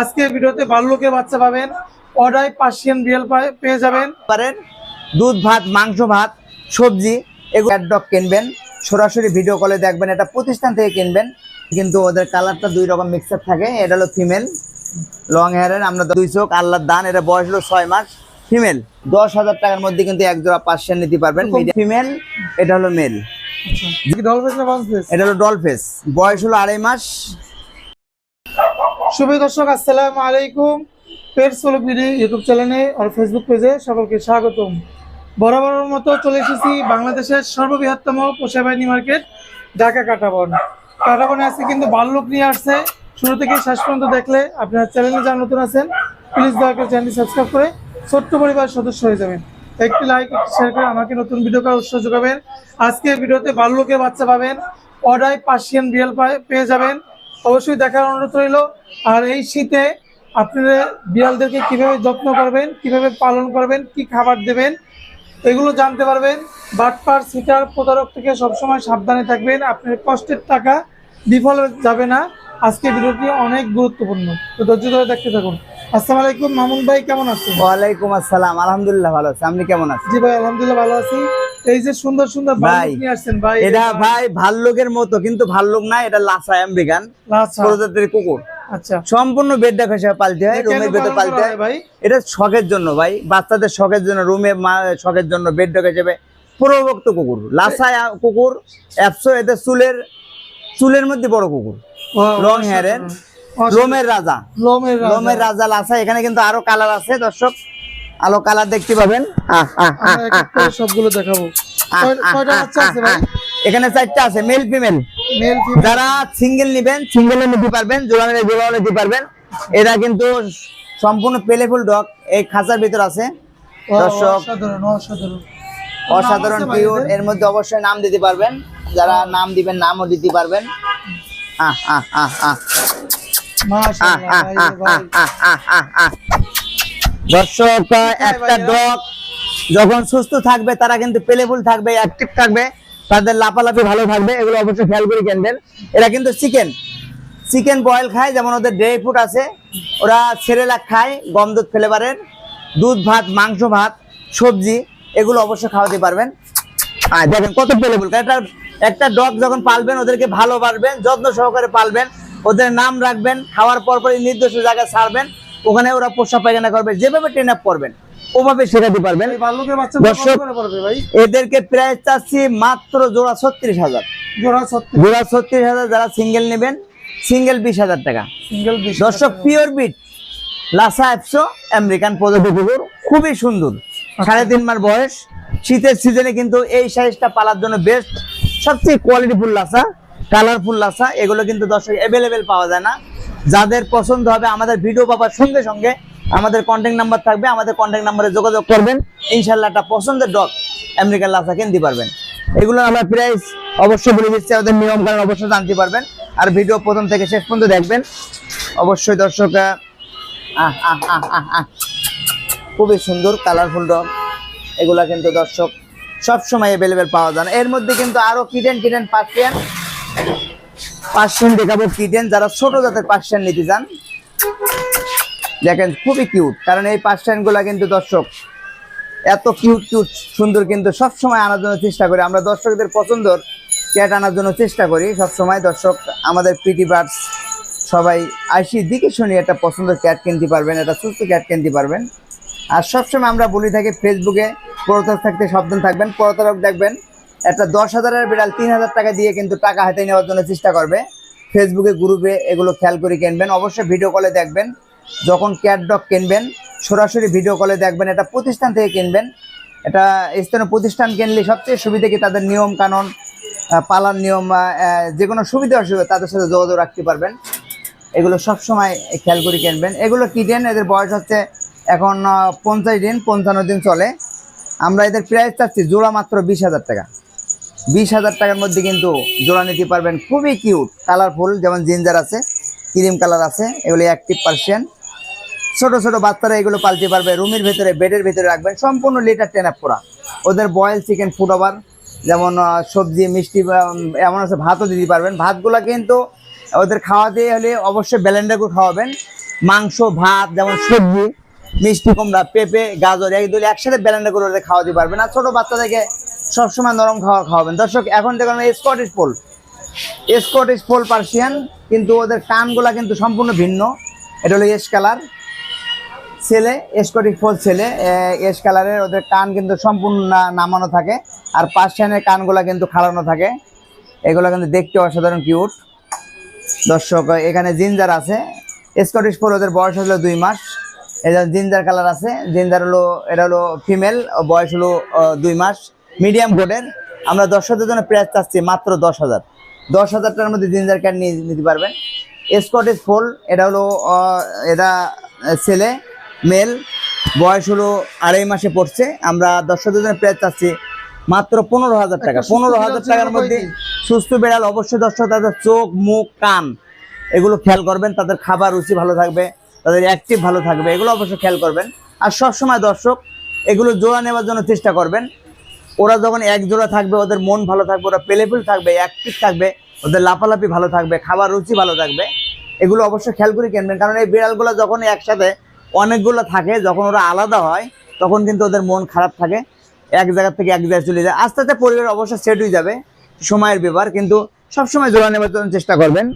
আজকে ভিডিওতে ভাল্লুকের বাচ্চা পাবেন অর্ডাই পার্সিয়ান বিড়াল পেয়ে যাবেন। পারেন দুধ ভাত মাংস ভাত সবজি এগুলো ডগ কিনবেন সরাসরি ভিডিও কলে দেখবেন এটা প্রতিষ্ঠান থেকে কিনবেন কিন্তু ওদের কালারটা দুই রকম মিক্সার থাকে এটা হলো ফিমেল লং হেয়ারের আমরা দুই চোখ আল্লাহর দান এটা বয়স হলো ছয় মাস ফিমেল দশ হাজার টাকার মধ্যে কিন্তু এক জোড়া পার্সিয়ান নিতে পারবেন ফিমেল এটা হলো মেল না বাউন্সফিস এটা হলো ডলফেস বয়স হলো আড়াই মাস শুভ দর্শক, আসসালামু আলাইকুম। পেট সোলক ইউটিউব চ্যানেলে আর ফেসবুক পেজে সকলকে স্বাগতম। বরাবরের মতো চলে এসেছি বাংলাদেশের সর্ববৃহত্তম পোষা বাহিনী মার্কেট, ঢাকা কাটাবন। কাটাবনে আজকে কিন্তু ভাল্লুক নিয়ে আসছে। শুরু থেকে শেষ পর্যন্ত দেখলে আপনার চ্যানেলে যারা নতুন আছেন প্লিজ দয়া করে সাবস্ক্রাইব করে ছোট্ট পরিবার সদস্য হয়ে যাবেন। একটি লাইক শেয়ার করে আমাকে নতুন ভিডিও করার উৎসাহ যোগাবেন। আজকে ভিডিওতে ভাল্লুকের বাচ্চা পাবেন অর্ডাই পার্সিয়ান বিড়াল পেয়ে যাবেন। অবশ্যই দেখার অনুরোধ রইল। আর এই শীতে আপনারা বিড়ালদেরকে কীভাবে যত্ন করবেন, কীভাবে পালন করবেন, কি খাবার দেবেন, এগুলো জানতে পারবেন। বাটপার, সিটার, প্রতারক থেকে সবসময় সাবধানে থাকবেন। আপনার কষ্টের টাকা বিফল যাবে না। আজকে ভিডিওটি অনেক গুরুত্বপূর্ণ। তো ধৈর্য ধরে দেখতে থাকুন। আসসালামু আলাইকুম মামুন ভাই কেমন আছেন? ওয়ালাইকুম আসসালাম আলহামদুলিল্লাহ ভালো আছে। আপনি কেমন আছেন? জি ভাই আলহামদুলিল্লাহ ভালো আছি। এই যে সুন্দর সুন্দর ভাই, নিয়ে আসছেন ভাই এটা ভাই ভাল্লুকের মতো কিন্তু ভাল্লুক না এটা লাসা আমেরিকান আচ্ছা প্রজাতির কুকুর। আচ্ছা। সম্পূর্ণ বেড ডাক হিসেবে পালতে হয় রুমের ভেতর পালতে হয় ভাই? এটা শখের জন্য ভাই বাচ্চাদের শখের জন্য রুমে শখের জন্য বেড ডাক হিসেবে প্রভুক্ত কুকুর লাসা কুকুর একশো এদের চুলের চুলের মধ্যে বড় কুকুর লং হেয়ারের। লোমের রাজা। লোমের রাজা। লোমের রাজা লাসা এখানে কিন্তু আরও কালার আছে দর্শক। আলো কালার দেখতে পাবেন। সবগুলো দেখাবো। এখানে চারটা আছে মেল ফিমেল যারা সিঙ্গেল নিবেন সিঙ্গেলে নিতে পারবেন জোড়া নিলে জোড়াও নিতে পারবেন। এরা কিন্তু সম্পূর্ণ পেলেফুল ডগ এই খাঁচার ভিতর আছে। দর্শক অসাধারণ পিওর এর মধ্যে অবশ্যই নাম দিতে পারবেন। যারা নাম দিবেন নামও দিতে পারবেন। আহ, আহ, আহ, আহ, দর্শক একটা ডগ যখন সুস্থ থাকবে, তারা কিন্তু পেলেফুল থাকবে অ্যাক্টিভ থাকবে, তাদের ভালো থাকবে, এগুলো অবশ্যই খেয়াল করে এরা কিন্তু চিকেন। চিকেন বয়েল খায়, যেমন ওদের ড্রাই ফ্রুট আছে, ওরা সেরেলাক খায়, গম দুধ ফ্লেভারের দুধ ভাত, মাংস ভাত, সবজি, এগুলো অবশ্যই খাওয়াতে পারবেন। আর দেখেন কত পেলেবল একটা একটা ডগ যখন পালবেন, ওদেরকে ভালো পালবেন যত্ন সহকারে পালবেন ওদের নাম রাখবেন খাওয়ার পর পরই নির্দিষ্ট জায়গায় ছাড়বেন ওখানে ওরা পোষা পায়খানা করবে যেভাবে ট্রেন আপ করবেন ওভাবে শেখাতে পারবেন। দর্শক- এদেরকে প্রায় চাচ্ছি মাত্র জোড়া ছত্রিশ হাজার। জোড়া ছত্রিশ। হাজার যারা সিঙ্গেল নেবেন সিঙ্গেল বিশ হাজার টাকা। সিঙ্গেল দর্শক পিওর বিট লাসা একশো আমেরিকান প্রজাতি কুকুর খুবই সুন্দর। সাড়ে তিন মাস বয়স শীতের সিজনে কিন্তু এই সাইজটা পালার জন্য বেস্ট সবচেয়ে কোয়ালিটিফুল লাসা কালারফুল লাসা এগুলো কিন্তু দর্শক অ্যাভেলেবেল পাওয়া যায় না। যাদের পছন্দ হবে আমাদের ভিডিও পাবার সঙ্গে সঙ্গে আমাদের কন্ট্যাক্ট নাম্বার থাকবে আমাদের কন্ট্যাক্ট নাম্বারে যোগাযোগ করবেন। ইনশাল্লাহ একটা পছন্দের ডগ আমেরিকান লাসা কিনতে পারবেন। এগুলো আমরা প্রাইস অবশ্যই বলে দিচ্ছি আমাদের নিয়ম কারণ অবশ্যই জানতে পারবেন। আর ভিডিও প্রথম থেকে শেষ পর্যন্ত দেখবেন। অবশ্যই দর্শক আহ, আহ, আহ, আহ, আহ। খুবই সুন্দর কালারফুল ডগ এগুলা কিন্তু দর্শক সবসময় অ্যাভেলেবেল পাওয়া যায় এর মধ্যে কিন্তু আরও কিটেন কিটেন পার্সিয়ান পার্সিয়ান দেখাবো কিটেন যারা ছোট জাতের পার্সিয়ান নিতে চান। দেখেন, খুবই কিউট কারণ এই পার্সিয়ানগুলা কিন্তু দর্শক, এত কিউট কিউট সুন্দর কিন্তু সব সময় আনার জন্য চেষ্টা করি। আমরা দর্শকদের পছন্দর ক্যাট আনার জন্য চেষ্টা করি। সব সময় দর্শক, আমাদের পিটি বার্ডস সবাই আইসি দিকে শুনি একটা পছন্দের ক্যাট কিনতে পারবেন, একটা সুস্থ ক্যাট কিনতে পারবেন। আর সবসময় আমরা বলি থাকি ফেসবুকে প্রতারক থাকতে সাবধান থাকবেন, প্রতারক দেখবেন। একটা দশ হাজারের বিড়াল তিন হাজার টাকা দিয়ে কিন্তু টাকা হাতে নেওয়ার জন্য চেষ্টা করবে। ফেসবুকে গ্রুপে এগুলো খেয়াল করে কিনবেন। অবশ্যই ভিডিও কলে দেখবেন। যখন ক্যাট ডগ কিনবেন, সরাসরি ভিডিও কলে দেখবেন। এটা প্রতিষ্ঠান থেকে কিনবেন। এটা স্থানীয় প্রতিষ্ঠান কিনলে সবচেয়ে সুবিধা কি? তাদের নিয়ম কানুন পালার নিয়ম যে কোনো সুবিধা অসুবিধা, তাদের সাথে যোগাযোগ রাখতে পারবেন। এগুলো সব সময় খেয়াল করে কিনবেন। এগুলো কিটেন এদের বয়স হচ্ছে এখন পঞ্চাশ দিন, পঞ্চান্ন দিন চলে। আমরা এদের প্রাইস চাচ্ছি জোড়া মাত্র বিশ হাজার টাকা। বিশ হাজার টাকার মধ্যে কিন্তু জোড়া নিতে পারবেন। খুবই কিউট কালারফুল যেমন জিঞ্জার আছে ক্রিম কালার আছে, এগুলো অ্যাক্টিভ পার্সিয়ান ছোট ছোট বাচ্চারা এগুলো পালতে পারবে। রুমের ভেতরে, বেডের ভেতরে রাখবেন। সম্পূর্ণ লিটার টেন আপ করা। ওদের বয়েল চিকেন ফুড ওভার যেমন সবজি, মিষ্টি এমন আছে, ভাতও দিতে পারবেন। ভাতগুলো কিন্তু ওদের খাওয়াতে হলে অবশ্যই ব্যালেন্ডার খাওয়াবেন। মাংস, ভাত, যেমন সবজি, মিষ্টি কুমড়া, পেঁপে, গাজর একদম একসাথে ব্যালেন্ডার করে ওদের খাওয়াতে পারবেন। আর ছোট বাচ্চাদেরকে সবসময় নরম খাওয়া খাওয়াবেন। দর্শক, এখন দেখুন Scottish fold Scottish fold Persian কিন্তু ওদের কানগুলা কিন্তু সম্পূর্ণ ভিন্ন। এটা হলো এস কালার ছেলে স্কটিশ ফোল ছেলে এস কালারের ওদের কান কিন্তু সম্পূর্ণ নামানো থাকে। আর পার্সিয়ানের কানগুলা কিন্তু খাড়ানো থাকে। এগুলো কিন্তু দেখতে অসাধারণ কিউট দর্শক, এখানে জিঞ্জার আছে। স্কটিশ ফোল ওদের বয়স হলো দুই মাস। এটা জিঞ্জার কালার আছে। জিঞ্জার হলো, এটা হলো ফিমেল বয়স হলো দুই মাস। মিডিয়াম কোটের আমরা দর্শকদের জন্য প্রাইস চাচ্ছি মাত্র দশ হাজার। দশ হাজার টাকার মধ্যে জিঞ্জার ক্যাট নিয়ে নিতে পারবেন। স্কটিশ ফোল এটা হলো এটা ছেলে মেল বয়স হলো আড়াই মাসে পড়ছে। আমরা দর্শকদের জন্য প্রাইস চাচ্ছি মাত্র পনেরো হাজার টাকা। পনেরো হাজার টাকার মধ্যে সুস্থ বিড়াল অবশ্যই দর্শক তাদের চোখ মুখ কান এগুলো খেয়াল করবেন। তাদের খাবার রুচি ভালো থাকবে তাদের অ্যাক্টিভ ভালো থাকবে এগুলো অবশ্যই খেয়াল করবেন। আর সবসময় দর্শক এগুলো জোড়া নেওয়ার জন্য চেষ্টা করবেন। ওরা যখন এক জোড়া থাকবে ওদের মন ভালো থাকবে ওরা পেলেফুল থাকবে অ্যাক্টিভ থাকবে ওদের লাফালাফি ভালো থাকবে খাবার রুচি ভালো থাকবে এগুলো অবশ্যই খেয়াল করে কিনবেন। কারণ এই বিড়ালগুলো যখন একসাথে অনেকগুলো থাকে যখন ওরা আলাদা হয় তখন কিন্তু ওদের মন খারাপ থাকে। এক জায়গা থেকে এক জায়গায় চলে যায়। আস্তে আস্তে পরিবার অবশ্যই সেট হয়ে যাবে সময়ের ব্যাপার কিন্তু সবসময় জোড়া নেবার জন্য চেষ্টা করবেন।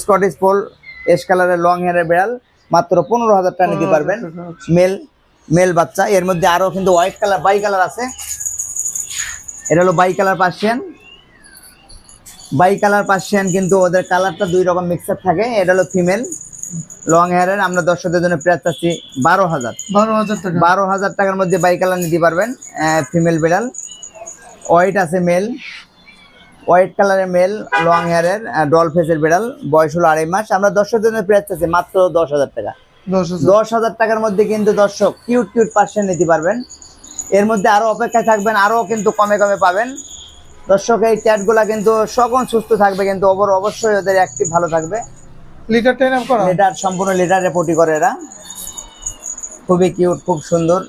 স্কটিশ পোল এস কালারের লং হেয়ারের বিড়াল মাত্র পনেরো হাজার টাকা নিতে পারবেন। মেল মেল বাচ্চা। এর মধ্যে আরও কিন্তু হোয়াইট কালার বাই কালার আছে। এটা হলো bicolour Persian. Bicolour Persian কিন্তু ওদের কালারটা দুই রকম মিক্সার থাকে। এটা হলো ফিমেল লং হেয়ারের আমরা দর্শকদের জন্য প্রাইস চাচ্ছি বারো হাজার। বারো হাজার টাকা। বারো হাজার টাকার মধ্যে বাই কালার নিতে পারবেন ফিমেল বিড়াল। হোয়াইট আছে মেল হোয়াইট কালারের মেল লং হেয়ারের ডল ফেসের বিড়াল। বয়স হলো আড়াই মাস। আমরা দর্শকদের জন্য প্রাইস চাচ্ছি মাত্র দশ হাজার টাকা। দশ হাজার। টাকার মধ্যে কিন্তু দর্শক কিউট কিউট পার্সেন্ট নিতে পারবেন। এর মধ্যে আরও অপেক্ষায় থাকবেন আরও কিন্তু কমে কমে পাবেন। দর্শক এই ক্যাটগুলা কিন্তু সকল সুস্থ থাকবে কিন্তু অবর অবশ্যই ওদের অ্যাক্টিভ ভালো থাকবে। লিটার টেন করা? লিটার সম্পূর্ণ লিটারে পটি করে এরা। খুবই কিউট খুব সুন্দর।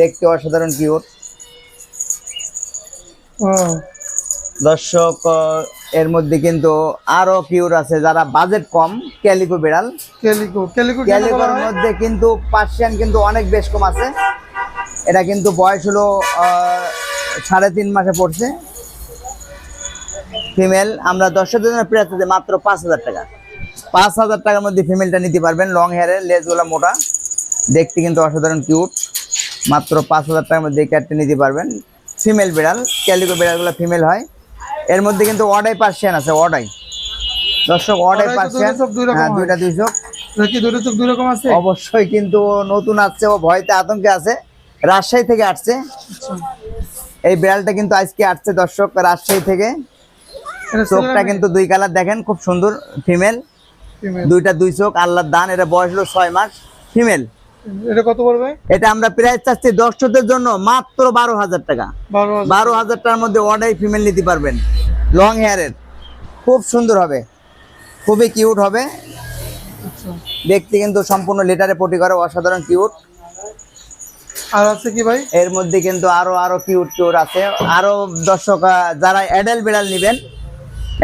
দেখতে অসাধারণ কিউট দর্শক এর মধ্যে কিন্তু আরও কিউট আছে যারা বাজেট কম ক্যালিকো বিড়াল ক্যালিকো ক্যালিকো ক্যালিকোর মধ্যে কিন্তু পার্সিয়ান কিন্তু অনেক বেশ কম আছে। এটা কিন্তু বয়স হলো সাড়ে তিন মাসে পড়ছে। ফিমেল আমরা দর্শকদের জন্য প্রাইস মাত্র পাঁচ হাজার টাকা। পাঁচ হাজার টাকার মধ্যে ফিমেলটা নিতে পারবেন লং হেয়ারের লেজগুলো মোটা। দেখতে কিন্তু অসাধারণ কিউট মাত্র পাঁচ হাজার টাকার মধ্যে ক্যাটটা নিতে পারবেন। ফিমেল বিড়াল ক্যালিকো বিড়ালগুলো ফিমেল হয়। এর মধ্যে কিন্তু অডাই পার্সিয়ান আছে অডাই। দর্শক অডাই পার্সিয়ান। হ্যাঁ দুইটা দুই চোখ দুই রকম আছে? অবশ্যই কিন্তু নতুন আসছে ও ভয়তে আতঙ্কে আছে। রাজশাহী থেকে আসছে। এই বিড়ালটা কিন্তু আজকে আসছে দর্শক রাজশাহী থেকে। চোখটা কিন্তু দুই কালার দেখেন খুব সুন্দর ফিমেল। দুইটা দুই চোখ আল্লাহর দান এটা বয়স হলো ছয় মাস ফিমেল। এটা কত পড়বে? এটা আমরা প্রাইস চাচ্ছি দর্শকদের জন্য মাত্র বারো হাজার টাকা। বারো হাজার। টাকার মধ্যে অর্ডাই ফিমেল নিতে পারবেন। লং হেয়ারের। খুব সুন্দর হবে। খুবই কিউট হবে। আচ্ছা। দেখতে কিন্তু সম্পূর্ণ লিটারে পটি করে অসাধারণ কিউট। আর আছে কি ভাই? এর মধ্যে কিন্তু আরও আরও কিউট কিউট আছে। আরও দর্শক যারা অ্যাডেল বিড়াল নেবেন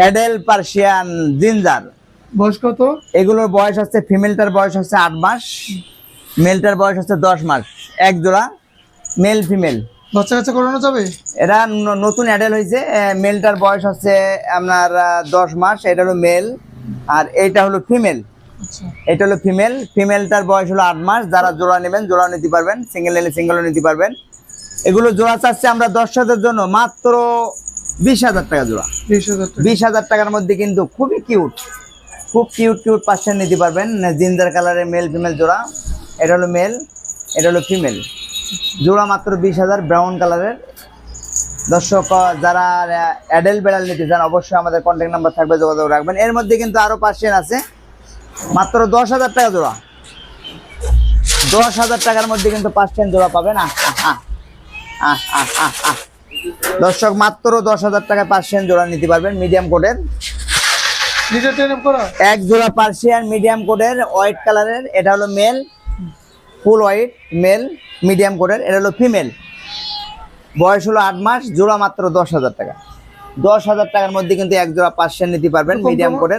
অ্যাডেল পার্সিয়ান জিঞ্জার। বয়স কত? এগুলোর বয়স হচ্ছে ফিমেলটার বয়স হচ্ছে আট মাস মেলটার বয়স হচ্ছে দশ মাস এক জোড়া মেল ফিমেল বাচ্চা কাচ্চা করানো যাবে? এরা নতুন অ্যাডেল হয়েছে মেলটার বয়স হচ্ছে আপনার দশ মাস এটা হলো মেল আর এইটা হলো ফিমেল এটা হলো ফিমেল। ফিমেলটার বয়স হলো আট মাস। যারা জোড়া নেবেন জোড়া নিতে পারবেন সিঙ্গেল নিলে সিঙ্গেলও নিতে পারবেন। এগুলো জোড়া চাচ্ছে আমরা দর্শকদের জন্য মাত্র বিশ হাজার টাকা জোড়া। বিশ হাজার টাকার মধ্যে কিন্তু খুবই কিউট খুব কিউট কিউট পার্সেন্ট নিতে পারবেন। জিন্দার কালারের মেল ফিমেল জোড়া। এটা হলো মেল এটা হলো ফিমেল জোড়া মাত্র বিশ হাজার ব্রাউন কালারের। দর্শক যারা অ্যাডেল বেড়াল নিতে চান অবশ্যই আমাদের কন্ট্যাক্ট নাম্বার থাকবে যোগাযোগ রাখবেন। এর মধ্যে কিন্তু আরও পার্সেন্ট আছে। মাত্র দশ হাজার টাকা জোড়া। দশ হাজার টাকার মধ্যে কিন্তু জোড়া পাবেন আহ, আহ, আহ, আহ। দর্শক মাত্র দশ হাজার টাকায় পার্সেন্ট জোড়া নিতে পারবেন মিডিয়াম কোটের টেন এক জোড়া পার্সিয়ান মিডিয়াম কোটের হোয়াইট কালারের এটা হলো male full white male medium কোটের এটা হলো ফিমেল বয়স হলো আট মাস জোড়া মাত্র দশ হাজার টাকা। দশ হাজার টাকার মধ্যে কিন্তু এক জোড়া পার্সিয়ান নিতে পারবেন মিডিয়াম কম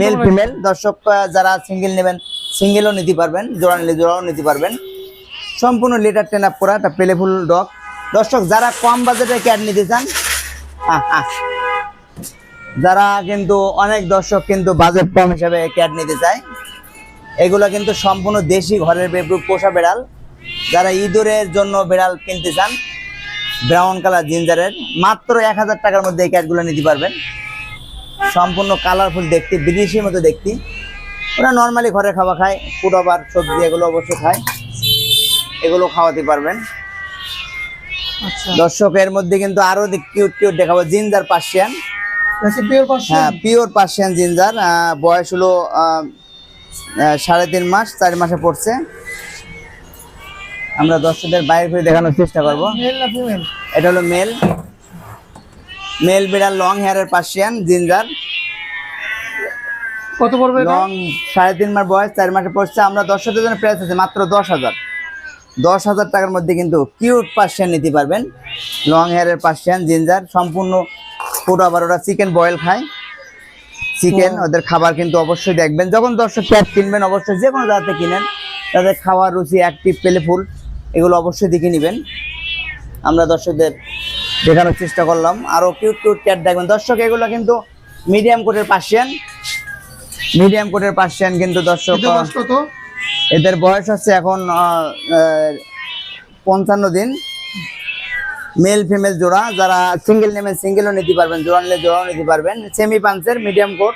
মেল ফিমেল দর্শক যারা সিঙ্গেল নেবেন সিঙ্গেলও নিতে পারবেন জোড়া নিলে জোড়াও নিতে পারবেন। সম্পূর্ণ লিটার টেন আপ করা একটা পেলেফুল ডগ দর্শক যারা কম বাজেটে ক্যাট নিতে চান। যারা কিন্তু অনেক দর্শক কিন্তু বাজেট কম হিসাবে ক্যাট নিতে চায় এগুলো কিন্তু সম্পূর্ণ দেশি ঘরের পোষা বেড়াল। যারা ইঁদুরের জন্য বেড়াল কিনতে চান ব্রাউন কালার জিঞ্জারের মাত্র এক হাজার টাকার মধ্যে এই ক্যাটগুলো নিতে পারবেন। সম্পূর্ণ কালারফুল দেখতে বিদেশির মতো দেখতে। ওরা নর্মালি ঘরে খাওয়া খায় আবার সবজি এগুলো অবশ্যই খায়। এগুলো খাওয়াতে পারবেন। আচ্ছা। দর্শক এর মধ্যে কিন্তু আরও কিউট কিউট দেখাবো। Ginger Persian. পিওর হ্যাঁ পিওর পার্সিয়ান জিঞ্জার। বয়স হলো সাড়ে তিন মাস চার মাসে পড়ছে। আমরা দর্শকদের বাইরে ফিরে দেখানোর চেষ্টা করব। এটা হলো মেল মেল বিড়াল লং হেয়ারের পার্সিয়ান জিঞ্জার কত পড়বে লং সাড়ে তিন মাস বয়স চার মাসে পড়ছে। আমরা দর্শকদের জন্য প্রাইস আছে মাত্র দশ হাজার। দশ হাজার টাকার মধ্যে কিন্তু কিউট পার্সিয়ান নিতে পারবেন। লং হেয়ারের পার্সিয়ান জিঞ্জার সম্পূর্ণ পুরো আবার ওরা চিকেন বয়েল খায়। চিকেন ওদের খাবার কিন্তু অবশ্যই দেখবেন। যখন দর্শক ক্যাট কিনবেন অবশ্যই যে কোনো জায়গাতে কিনেন। তাদের খাওয়ার রুচি অ্যাক্টিভ পেলে ফুল এগুলো অবশ্যই দেখে নেবেন। আমরা দর্শকদের দেখানোর চেষ্টা করলাম। আরও কিউট কিউট ক্যাট দেখবেন। দর্শক এগুলো কিন্তু মিডিয়াম কোটের পার্সিয়ান মিডিয়াম কোটের পার্সিয়ান কিন্তু দর্শক এদের বয়স হচ্ছে এখন পঞ্চান্ন দিন। মেল ফিমেল জোড়া। যারা সিঙ্গেল নেমেন সিঙ্গেলও নিতে পারবেন জোড়া নিলে জোড়াও নিতে পারবেন। সেমি পাঞ্চের মিডিয়াম কোট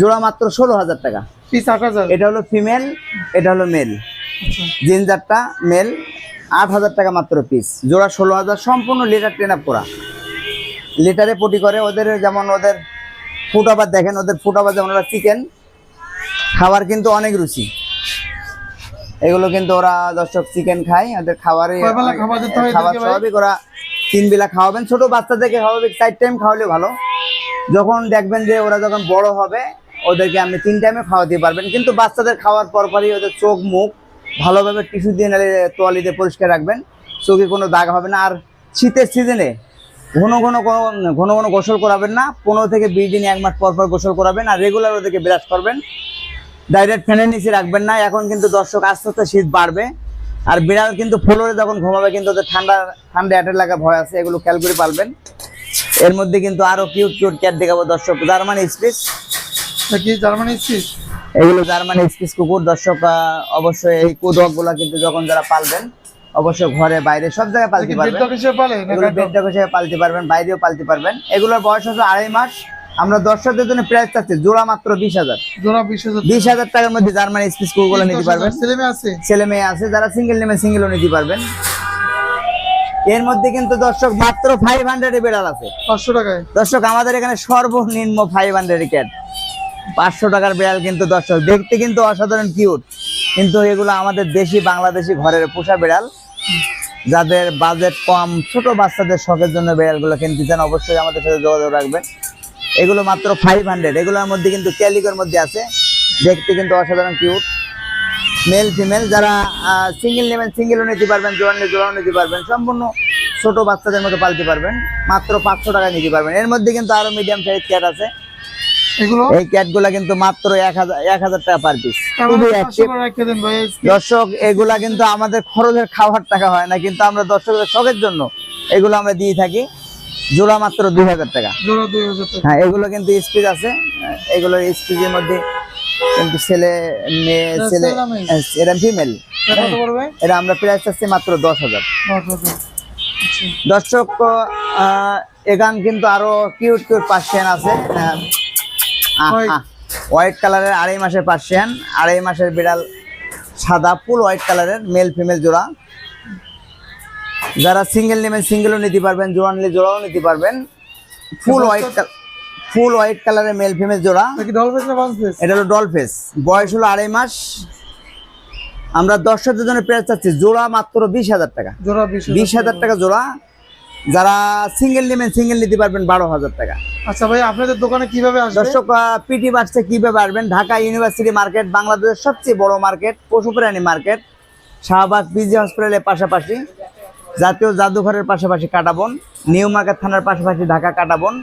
জোড়া মাত্র ষোলো হাজার টাকা। পিস আট হাজার। এটা হলো ফিমেল এটা হলো মেল জিঞ্জারটা মেল আট হাজার টাকা মাত্র পিস জোড়া ষোলো হাজার সম্পূর্ণ লিটার ট্রেন আপ করা। লিটারে পটি করে ওদের যেমন ওদের ফুট আবার দেখেন ওদের ফুট আবার যেমন ওরা চিকেন খাবার কিন্তু অনেক রুচি। এগুলো কিন্তু ওরা দর্শক চিকেন খায় ওদের খাবারে খাবার? স্বাভাবিক ওরা তিন বেলা খাওয়াবেন। ছোট বাচ্চাদেরকে স্বাভাবিক চার টাইম খাওয়ালে ভালো। যখন দেখবেন যে ওরা যখন বড় হবে ওদেরকে আপনি তিন টাইমে খাওয়াতে পারবেন। কিন্তু বাচ্চাদের খাওয়ার পরপরই ওদের চোখ মুখ ভালোভাবে টিস্যু দিয়ে নালে তোয়ালি দিয়ে পরিষ্কার রাখবেন, চোখে কোনো দাগ হবে না। আর শীতের সিজনে ঘন ঘন ঘন ঘন গোসল করাবেন না, পনেরো থেকে বিশ দিন এক মাস পর পর গোসল করাবেন আর রেগুলার ওদেরকে ব্রাশ করবেন। ডাইরেক্ট ফ্যানের নিচে রাখবেন না, এখন কিন্তু দর্শক আস্তে আস্তে শীত বাড়বে। আর বিড়াল কিন্তু ফ্লোরে যখন ঘুমাবে কিন্তু ওদের ঠান্ডা ঠান্ডা অ্যাটের লাগা ভয় আছে, এগুলো খেয়াল করে পারবেন এর মধ্যে কিন্তু আরও কিউট কিউট ক্যাট দেখাবো দর্শক, জার্মানি স্পিস কি জার্মানি স্পিস এগুলো জার্মানি স্পিস কুকুর দর্শক অবশ্যই এই কুদকগুলা কিন্তু যখন যারা পালবেন অবশ্যই ঘরে বাইরে সব জায়গায় পালতে পারবেন। হিসেবে পালতে বাইরেও পালতে পারবেন। এগুলোর বয়স হচ্ছে আড়াই মাস। আমরা দর্শকদের জন্য প্রাইস চাচ্ছি জোড়া মাত্র বিশ হাজার। বিশ হাজার বিশ হাজার টাকার মধ্যে জার্মানি স্পিস কুকুরগুলো নিতে পারবেন। ছেলে মেয়ে আছে? ছেলে মেয়ে আছে যারা সিঙ্গেল নেমে সিঙ্গেলও নিতে পারবেন। এর মধ্যে কিন্তু দর্শক মাত্র ফাইভ হান্ড্রেড বেড়াল আছে। পাঁচশো টাকায়? দর্শক আমাদের এখানে সর্বনিম্ন ফাইভ হান্ড্রেড ক্যাট পাঁচশো টাকার বিড়াল কিন্তু দর্শক, দেখতে কিন্তু অসাধারণ কিউট কিন্তু এগুলো আমাদের দেশি বাংলাদেশি ঘরের পোষা বিড়াল। যাদের বাজেট কম, ছোট বাচ্চাদের শখের জন্য বিড়ালগুলো কিনতে চান অবশ্যই আমাদের সাথে যোগাযোগ রাখবেন। এগুলো মাত্র ফাইভ হান্ড্রেড এগুলোর মধ্যে কিন্তু ক্যালিকোর মধ্যে আছে। দেখতে কিন্তু অসাধারণ কিউট মেল ফিমেল যারা সিঙ্গেল নেবেন সিঙ্গেলও নিতে পারবেন জোড়া নিলে জোড়াও নিতে পারবেন। সম্পূর্ণ ছোট বাচ্চাদের মতো পালতে পারবেন। মাত্র পাঁচশো টাকা নিতে পারবেন। এর মধ্যে কিন্তু আরও মিডিয়াম সাইজ ক্যাট আছে। এই ক্যাটগুলা কিন্তু মাত্র এক হাজার এক হাজার টাকা পার পিস দর্শক এগুলা কিন্তু আমাদের খরচের খাওয়ার টাকা হয় না কিন্তু আমরা দর্শকদের শখের জন্য এগুলো আমরা দিয়ে থাকি। জোড়া মাত্র দুই হাজার টাকা। হ্যাঁ এগুলো কিন্তু স্পিড আছে। এগুলোর স্পিডের মধ্যে কিন্তু ছেলে মেয়ে ছেলে? হ্যাঁ, এটা ফিমেল এটা এটা আমরা প্রাইস চাচ্ছি মাত্র দশ হাজার। দর্শক আহ, এখান কিন্তু আরও কিউট কিউট পার্সিয়ান আছে। White. হোয়াইট কালারের আড়াই মাসের পার্সিয়ান আড়াই মাসের বিড়াল সাদা ফুল হোয়াইট কালারের মেল ফিমেল জোড়া। যারা সিঙ্গেল নেবেন সিঙ্গেলও নিতে পারবেন জোড়া নিলে জোড়াও নিতে পারবেন। ফুল হোয়াইট ফুল হোয়াইট কালারের মেল ফিমেল জোড়া। এটা হলো ডলফেস বয়স হলো আড়াই মাস। আমরা দর্শকদের জন্য প্রাইস চাচ্ছি জোড়া মাত্র বিশ হাজার টাকা। জোড়া বিশ হাজার টাকা জোড়া। যারা সিঙ্গেল নেবেন সিঙ্গেল নিতে পারবেন বারো হাজার টাকা। আচ্ছা ভাই আপনাদের দোকানে কীভাবে দর্শক পিটি বাসে কীভাবে আসবেন? ঢাকা ইউনিভার্সিটি মার্কেট বাংলাদেশের সবচেয়ে বড় মার্কেট পশু প্রাণী মার্কেট শাহবাগ পিজি হসপিটালের পাশাপাশি জাতীয় জাদুঘরের পাশাপাশি কাটাবন নিউ মার্কেট থানার পাশাপাশি ঢাকা কাটাবন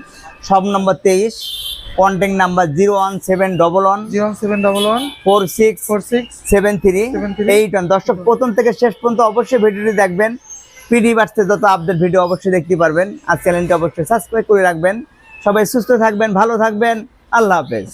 সব নম্বর তেইশ contact number zero one seven double one zero seven double one four six four six seven three 73 eight one দর্শক প্রথম থেকে শেষ পর্যন্ত অবশ্যই ভিডিওটি দেখবেন। পিডি বাড়ছে যত আপডেট ভিডিও অবশ্যই দেখতে পারবেন। আর চ্যানেলটি অবশ্যই সাবস্ক্রাইব করে রাখবেন। সবাই সুস্থ থাকবেন, ভালো থাকবেন। আল্লাহ হাফেজ।